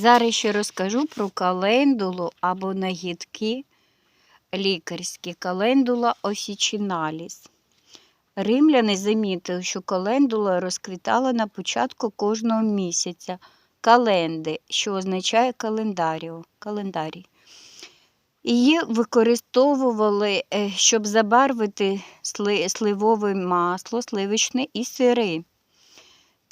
Зараз ще розкажу про календулу або нагідки лікарські календула осічіналіс. Римляни замітили, що календула розквітала на початку кожного місяця календи, що означає календарій. Її використовували, е, щоб забарвити сливове масло, сливочне і сири.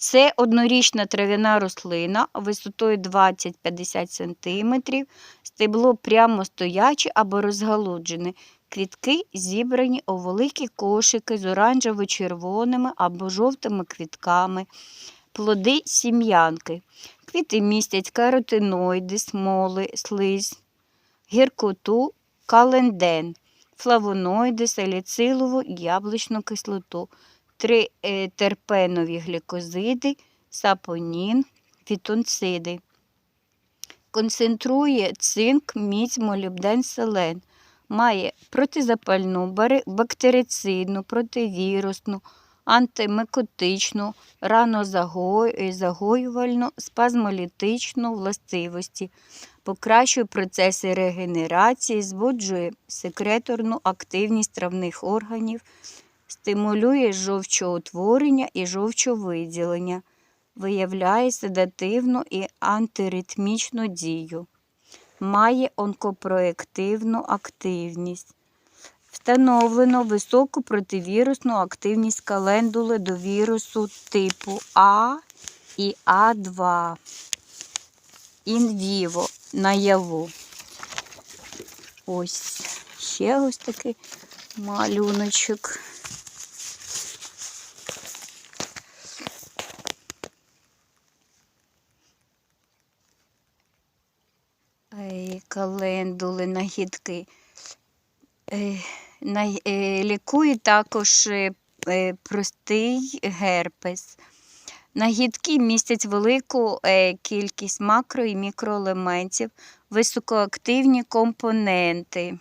Це однорічна трав'яна рослина висотою 20-50 см, стебло прямо стояче або розгалуджене. Квітки зібрані у великі кошики з оранжево-червоними або жовтими квітками, плоди сім'янки. Квіти містять каротиноїди, смоли, слизь, гіркоту, календен, флавоноїди, саліцилову яблучну кислоту три е, терпенові глікозиди, сапонін, фітонциди. Концентрує цинк, мідь, молібден, селен. Має протизапальну, бактерицидну, противірусну, антимикотичну, ранозагоювальну, спазмолітичну властивості, покращує процеси регенерації, збуджує секреторну активність травних органів, стимулює жовчоутворення і жовчовиділення, виявляє седативну і антиритмічну дію, має онкопроєктивну активність. Встановлено високу противірусну активність календули до вірусу типу А і А2 інвіво наяву. Ось ще ось такий малюночок. Календули, нагідки. Е, е, Лікує також е, простий герпес. Нагідки містять велику кількість макро і мікроелементів, високоактивні компоненти.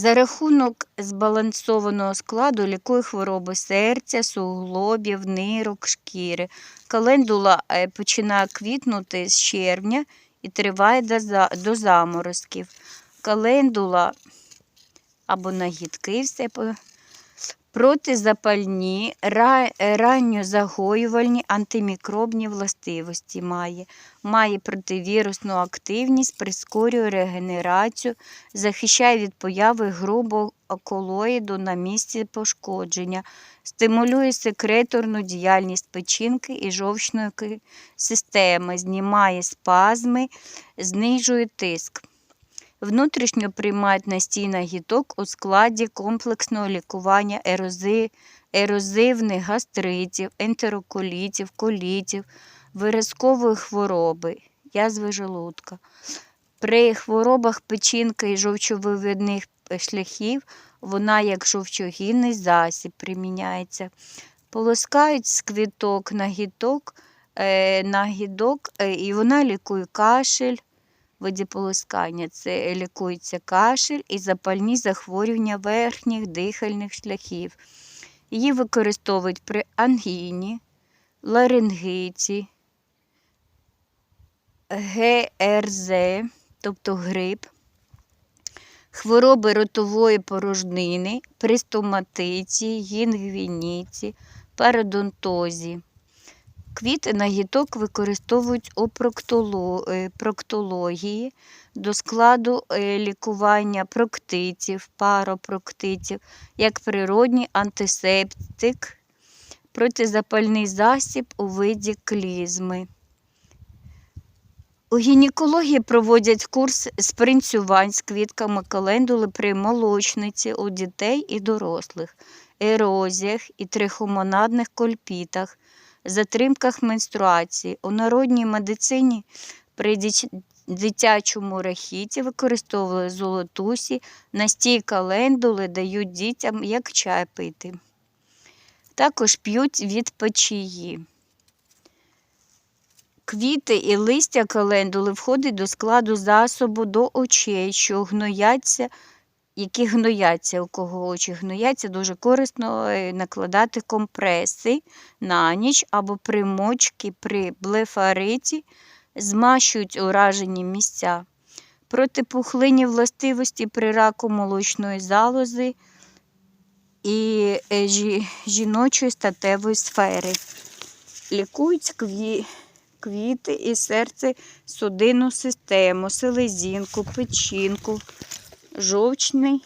За рахунок збалансованого складу лікує хвороби серця, суглобів, нирок, шкіри. Календула е, починає квітнути з червня і триває до заморозків. Календула або нагідки все протизапальні, ранньозагоювальні, антимікробні властивості має. Має противірусну активність, прискорює регенерацію, захищає від появи грубого колоїду на місці пошкодження, стимулює секреторну діяльність печінки і жовчної системи, знімає спазми, знижує тиск. Внутрішньо приймають настійний гіток у складі комплексного лікування ерози, ерозивних гастритів, ентероколітів, колітів, виразкової хвороби, язви желудка. При хворобах печінки і жовчовивідних шляхів вона як жовчогінний засіб приміняється. Полоскають з квіток на гіток, е, на гідок, е, і вона лікує кашель, виді полоскання. Це лікується кашель і запальні захворювання верхніх дихальних шляхів. Її використовують при ангіні, ларингиті, ГРЗ, тобто грип, хвороби ротової порожнини, при стоматиті, гінгвініті, пародонтозі. Квіти нагіток використовують у е, проктології до складу е, лікування проктитів, паропроктитів, як природній антисептик, протизапальний засіб у виді клізми. У гінекології проводять курс спринцювань з квітками календули при молочниці у дітей і дорослих, ерозіях і трихомонадних кольпітах, затримках менструації. У народній медицині при дитячому рахіті використовували золотусі, настій календули дають дітям як чай пити. Також п'ють від печії. Квіти і листя календули входять до складу засобу до очей, що гнояться які гнояться, у кого очі гнояться, дуже корисно е, накладати компреси на ніч або примочки при блефариті, змащують уражені місця. Протипухлинні властивості при раку молочної залози і е, жіночої статевої сфери. Лікують кві... квіти і серце, судинну систему, селезінку, печінку, жовчний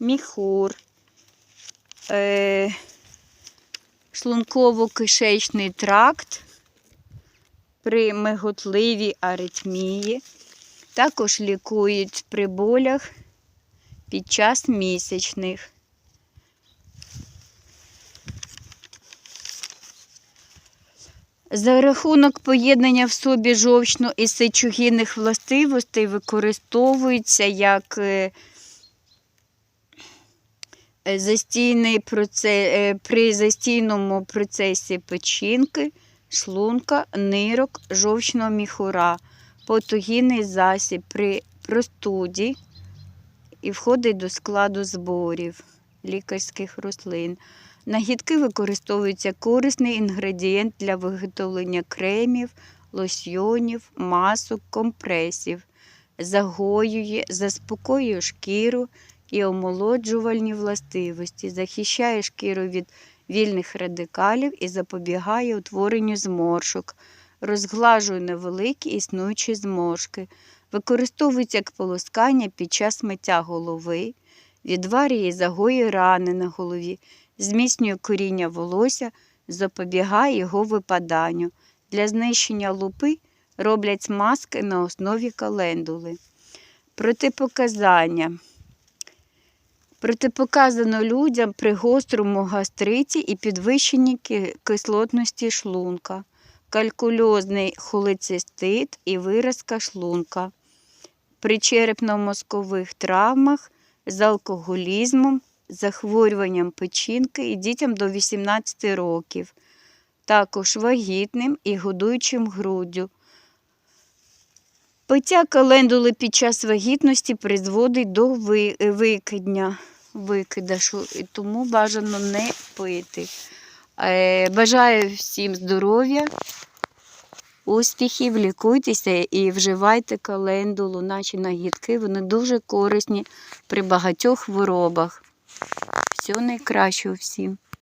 міхур, е... шлунково-кишечний тракт при миготливій аритмії. Також лікують при болях під час місячних. За рахунок поєднання в собі жовчно і сечогінних властивостей використовується як е, е, застійний проце- е, при застійному процесі печінки, шлунка, нирок, жовчного міхура, патогінний засіб при простуді і входить до складу зборів лікарських рослин. Нагідки використовуються корисний інгредієнт для виготовлення кремів, лосьйонів, масок, компресів, загоює, заспокоює шкіру і омолоджувальні властивості, захищає шкіру від вільних радикалів і запобігає утворенню зморшок, розглажує невеликі існуючі зморшки, використовується як полоскання під час миття голови, відварює і загоює рани на голові зміцнює коріння волосся, запобігає його випаданню. Для знищення лупи роблять смазки на основі календули. Протипоказання. Протипоказано людям при гострому гастриті і підвищенні кислотності шлунка, калькульозний холецистит і виразка шлунка, при черепно-мозкових травмах з алкоголізмом, захворюванням печінки і дітям до 18 років, також вагітним і годуючим груддю. Пиття календули під час вагітності призводить до ви- викидня, викидашу, і тому бажано не пити. Е, Бажаю всім здоров'я, успіхів, лікуйтеся і вживайте календулу, наші нагідки, вони дуже корисні при багатьох хворобах. Всього найкращого всім.